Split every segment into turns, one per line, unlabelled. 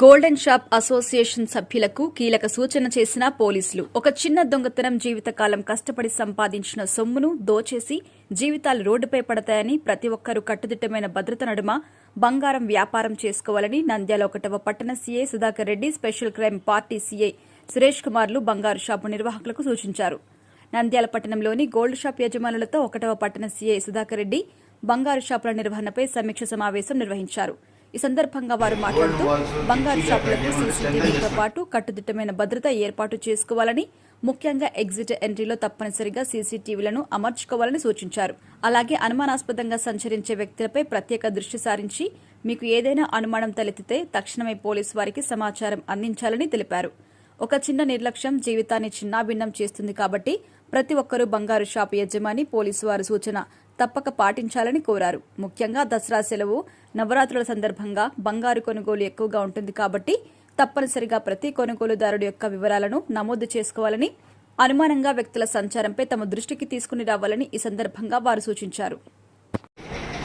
Golden shop association సభ్యులకు కీలక సూచన చేసిన పోలీసులు. ఒక చిన్న దొంగతనం జీవితకాలం కష్టపడి సంపాదించిన సొమ్మును దోచేసి జీవితాలు రోడ్డుపై పడతాయని ప్రతి ఒక్కరూ కట్టుదిట్టమైన భద్రత నడుమ బంగారం వ్యాపారం చేసుకోవాలని నంద్యాల ఒకటవ పట్టణ CI Sudhakar Reddy special crime party CI Suresh కుమార్లు బంగారు షాపు నిర్వాహకులకు సూచించారు. నంద్యాల పట్టణంలోని గోల్డ్ షాప్ యజమానులతో ఒకటవ పట్టణ సీఐ సుధాకర్ రెడ్డి బంగారు షాపుల నిర్వహణపై సమీక్ష సమావేశం నిర్వహించారు. ఈ సందర్భంగా వారు మాట్లాడుతూ బంగారు షాపులకు సీసీటీవీతో పాటు కట్టుదిట్టమైన భద్రత ఏర్పాటు చేసుకోవాలని ముఖ్యంగా ఎగ్జిట్ ఎంట్రీలో తప్పనిసరిగా సీసీటీవీలను అమర్చుకోవాలని సూచించారు. అలాగే అనుమానాస్పదంగా సంచరించే వ్యక్తులపై ప్రత్యేక దృష్టి సారించి మీకు ఏదైనా అనుమానం తలెత్తితే తక్షణమే పోలీసు వారికి సమాచారం అందించాలని తెలిపారు. ఒక చిన్న నిర్లక్ష్యం జీవితాన్ని చిన్నాభిన్నం చేస్తుంది కాబట్టి ప్రతి ఒక్కరూ బంగారు షాపు యజమాని పోలీసు వారి సూచన తప్పక పాటించాలని కోరారు. ముఖ్యంగా దసరా సెలవు నవరాత్రుల సందర్భంగా బంగారు కొనుగోలు ఎక్కువగా ఉంటుంది కాబట్టి తప్పనిసరిగా ప్రతి కొనుగోలుదారుడు యొక్క వివరాలను నమోదు చేసుకోవాలని అనుమానంగా వ్యక్తుల సంచారంపై తమ దృష్టికి తీసుకుని రావాలని ఈ సందర్భంగా వారు సూచించారు.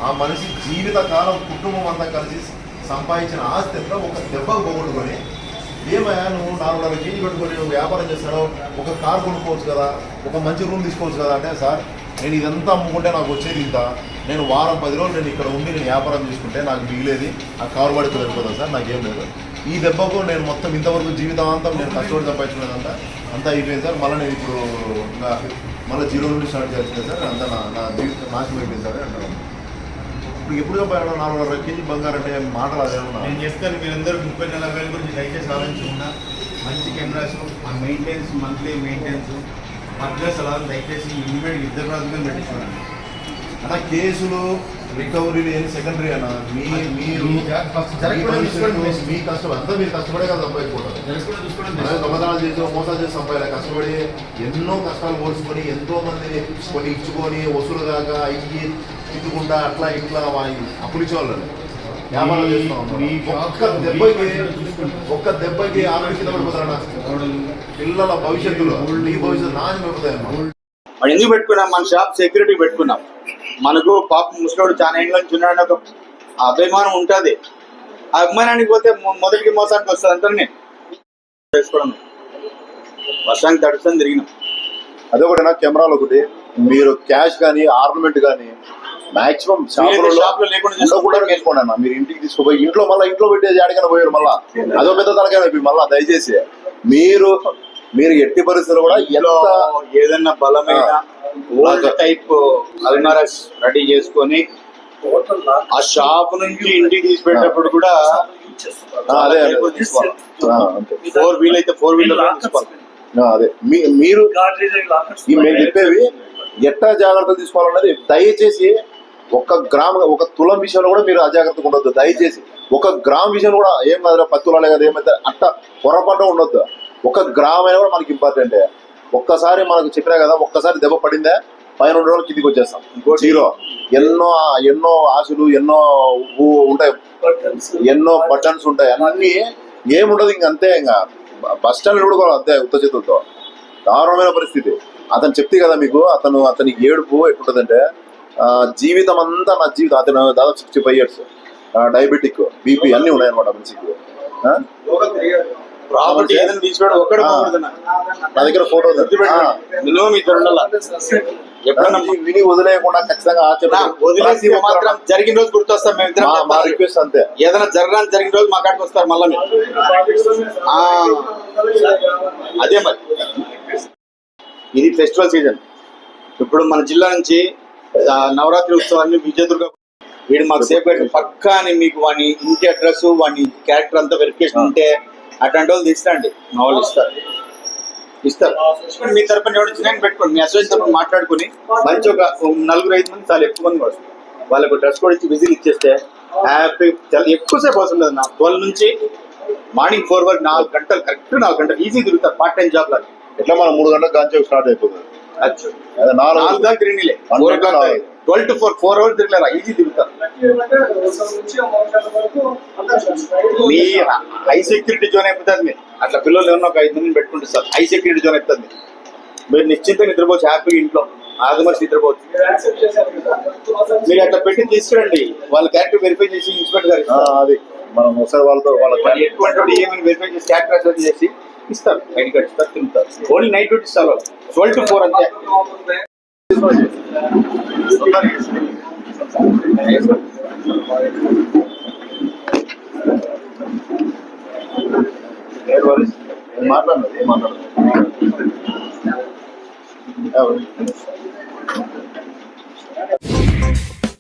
ఆ మనిషి జీవితకాలం కుటుంబం అంతా కలిసి సంపాదించిన ఆస్తి అంతా ఒక దెబ్బకు పోగొట్టుకొని ఏమయ్యా నువ్వు నాలుగున్నర కేజీ పెట్టుకొని నువ్వు వ్యాపారం చేస్తాడో ఒక కార్ కొనుక్కోవచ్చు కదా ఒక మంచి రూమ్ తీసుకోవచ్చు కదా అంటే సార్ నేను ఇదంతా అమ్ముకుంటే నాకు వచ్చేది ఇంత. నేను వారం పది రోజులు నేను ఇక్కడ ఉండి నేను వ్యాపారం చేసుకుంటే నాకు మిగిలేది ఆ కారు వాడికి వెళ్ళిపోతాను సార్ నాకేం లేదు. ఈ దెబ్బకు నేను మొత్తం ఇంతవరకు జీవితాంతం నేను కష్టపడి సంపాదించుకునేదంతా అంతా అయిపోయింది సార్. మళ్ళీ నేను ఇప్పుడు ఇంకా మళ్ళీ జీరో నుండి స్టార్ట్ చేస్తుంది సార్. అంతా నా నా జీవితం నాశనం అయిపోయింది సార్ అంటారు ఇప్పుడు ఎప్పుడు నాలుగు నాలుగున్నర కేజీ బంగారం అంటే మాటలు అదేమన్నా
నేను చెప్తాను మీరందరూ ముప్పై నలభై వేల గురించి దయచేసి ఆలోచించుకున్నా మంచి కెమెరాస్ ఆ మెయింటెనెన్స్ మంత్లీ మెయింటెనెన్స్ మధ్య సలహాలు దయచేసి ఇమీడియట్ ఇద్దరు రాజుగా పెట్టించుకోండి
అన్న. కేసులు రికవరీలు ఏం సెకండరీ అన్న. మీ మీరు
మీ
కష్టం అంతా మీరు కష్టపడే కదా
బెస్ట్.
దొంగతనాలు చేసి మోసాలు చేసి సంపాదించాలి కష్టపడి ఎన్నో కష్టాలు కోల్చుకొని ఎంతో మందిని కొన్ని ఇచ్చుకొని వసూలు కాక అయ్యి తిట్టుకుంటా అట్లా ఇట్లా అప్పులు ఇచ్చేవాళ్ళు. వ్యాపారం ఒక్క దెబ్బకి. ఒక్క కింద పిల్లల భవిష్యత్తులో నీ భవిష్యత్తు నాశనం అయిపోతాయమ్మా
మనం ఎందుకు పెట్టుకున్నాం? మన షాప్ సెక్యూరిటీ పెట్టుకున్నాం. మనకు పాప ముసలోడు చాలా ఏళ్ళ నుంచి ఉన్నాడని ఒక అభిమానం ఉంటుంది. ఆ అభిమానానికి పోతే మొదటికి మోసానికి వస్తుంది అంటారు నేను చేసుకోవడం. వర్షానికి తడుస్తుంది తిరిగినాం.
అదొకటి నా కెమెరాలు ఒకటి. మీరు క్యాష్ కానీ ఆర్నమెంట్ కానీ మాక్సిమం షాపులలో
షాప్లో లేకుండా చేసుకో-
కూడా వేసుకోండి అన్న మీరు ఇంటికి తీసుకుపోయి ఇంట్లో మళ్ళీ ఇంట్లో పెట్టేది ఆడికైనా పోయారు మళ్ళా. అదో పెద్ద తలకైనా మళ్ళా దయచేసి. మీరు మీరు ఎట్టి పరిస్థితుల్లో కూడా ఎంత
ఏదన్నా బలమైన. ఓల్డ్ టైప్ అల్మారస్ రెడీ చేసుకొని ఆ షాప్ నుంచి ఇంటికి తీసి పెట్టేటప్పుడు కూడా
అదే.
ఫోర్ వీల్ అయితే ఫోర్ వీలర్
అదే. మీరు మేము చెప్పేవి ఎట్టా జాగ్రత్తలు తీసుకోవాలన్నది దయచేసి ఒక గ్రామ ఒక తులం విషయంలో కూడా మీరు అజాగ్రత్తగా ఉండొద్దు. దయచేసి ఒక గ్రామ్ విషయం కూడా ఏం కాదు పది తులాలే కదా ఏమైతే అట్ట పొరపాటు ఉండొద్దు. ఒక గ్రామ్ అయినా కూడా మనకి ఇంపార్టెంటే ఒక్కసారి మనకు చెప్పినా కదా ఒక్కసారి దెబ్బ పడిందే పైన రెండు రోజులు కిందికి వచ్చేస్తాం. జీరో ఎన్నో ఎన్నో ఆశలు ఎన్నో ఉంటాయి. ఎన్నో బటన్స్ ఉంటాయి. అన్ని ఏముండదు ఇంక అంతే ఇంకా. బస్ స్టాండ్ కూడా అంతే ఉత్త చేతులతో దారుణమైన పరిస్థితి. అతను చెప్తే కదా మీకు అతను అతని ఏడుపు ఎట్లుంటుందంటే ఆ, జీవితం అంతా నా జీవితం అతను దాదాపు sixty five years diabetic BP అన్నీ ఉన్నాయన్నమాట మనిషికి ఆ?
ప్రాపర్టీ ఏదైనా తీసుకోవడం ఒక్కడే
నా దగ్గర ఫోటో విని- వదిలేయకుండా ఖచ్చితంగా
నా
ఆచరణ
వదిలేసి మాత్రం జరిగిన రోజు గుర్తొస్తాం మేము ఇద్దరం
మా-. రిక్వెస్ట్ అంతే.
ఏదైనా జరగడానికి జరిగిన రోజు మా కాడికి వస్తారు మళ్ళీ అదే మరి. ఇది ఫెస్టివల్ సీజన్ ఇప్పుడు మన జిల్లా నుంచి నవరాత్రి ఉత్సవాన్ని విజయదుర్గ వీడు మాకు సేఫ్ పక్కా అని మీకు వాని ఇంటి అడ్రస్ వాని క్యారెక్టర్ అంతా వెరిఫికేషన్ ఉంటే అట్లాంటి వాళ్ళు తీసుకురండి మా వాళ్ళు ఇస్తారు. ఇస్తారు. మీ తరపున ఎవరు చిన్న పెట్టుకోండి మీ అసోసియేషన్ తరపున మాట్లాడుకుని మంచి ఒక నలుగురు ఐదు మంది చాలా ఎక్కువ మంది వస్తారు వాళ్ళకు డ్రెస్ కోడ్ ఇచ్చి విజిల్ ఇచ్చేస్తే హ్యాపీ చాలా ఎక్కువసేపు అవసరం లేదు. నా ట్వెల్వ్ నుంచి మార్నింగ్ ఫోర్ వరకు నాలుగు గంటలు కరెక్ట్ నాలుగు గంటలు ఈజీ తిరుగుతారు. పార్ట్ టైం జాబ్ లాగా
ఎట్లా మనం మూడు గంటలకు గాంచే స్టార్ట్ అయిపోతుంది?
నాలుగు.
నాలుగు
దాకా తిరిగిలే
One
four o
to
clock
nine.
Twelve to four four hours తిరగలేరా easy తిరుగుతారు. మీ హై సెక్యూరిటీ జోన్ అయిపోతుంది మీరు అట్లా పిల్లలు ఏమన్నా ఒక ఐదు మందిని పెట్టుకుంటే సార్ హై సెక్యూరిటీ జోన్ అవుతుంది మీరు నిశ్చింత నిద్రపోవచ్చు హ్యాపీగా ఇంట్లో. ఆగమర్చి నిద్రపోవచ్చు. మీరు అట్లా పెట్టి తీసుకురండి. వాళ్ళ క్యారెక్టర్ వెరిఫై చేసి ఇన్స్పెక్టర్ గారు.
అది. మనం ఒకసారి వాళ్ళతో వాళ్ళ
ఎటువంటి ఏమని వెరిఫై చేసి ట్రాన్స్ఫర్ చేసి ఇస్తారు ఐడి కార్డ్ ఇస్తారు తిరుగుతారు ఓన్లీ నైట్ డ్యూటీ ఇస్తారు ట్వెల్వ్ టు ఫోర్ అంతే.
మాట్లాడదు ఏం మాట్లాడదు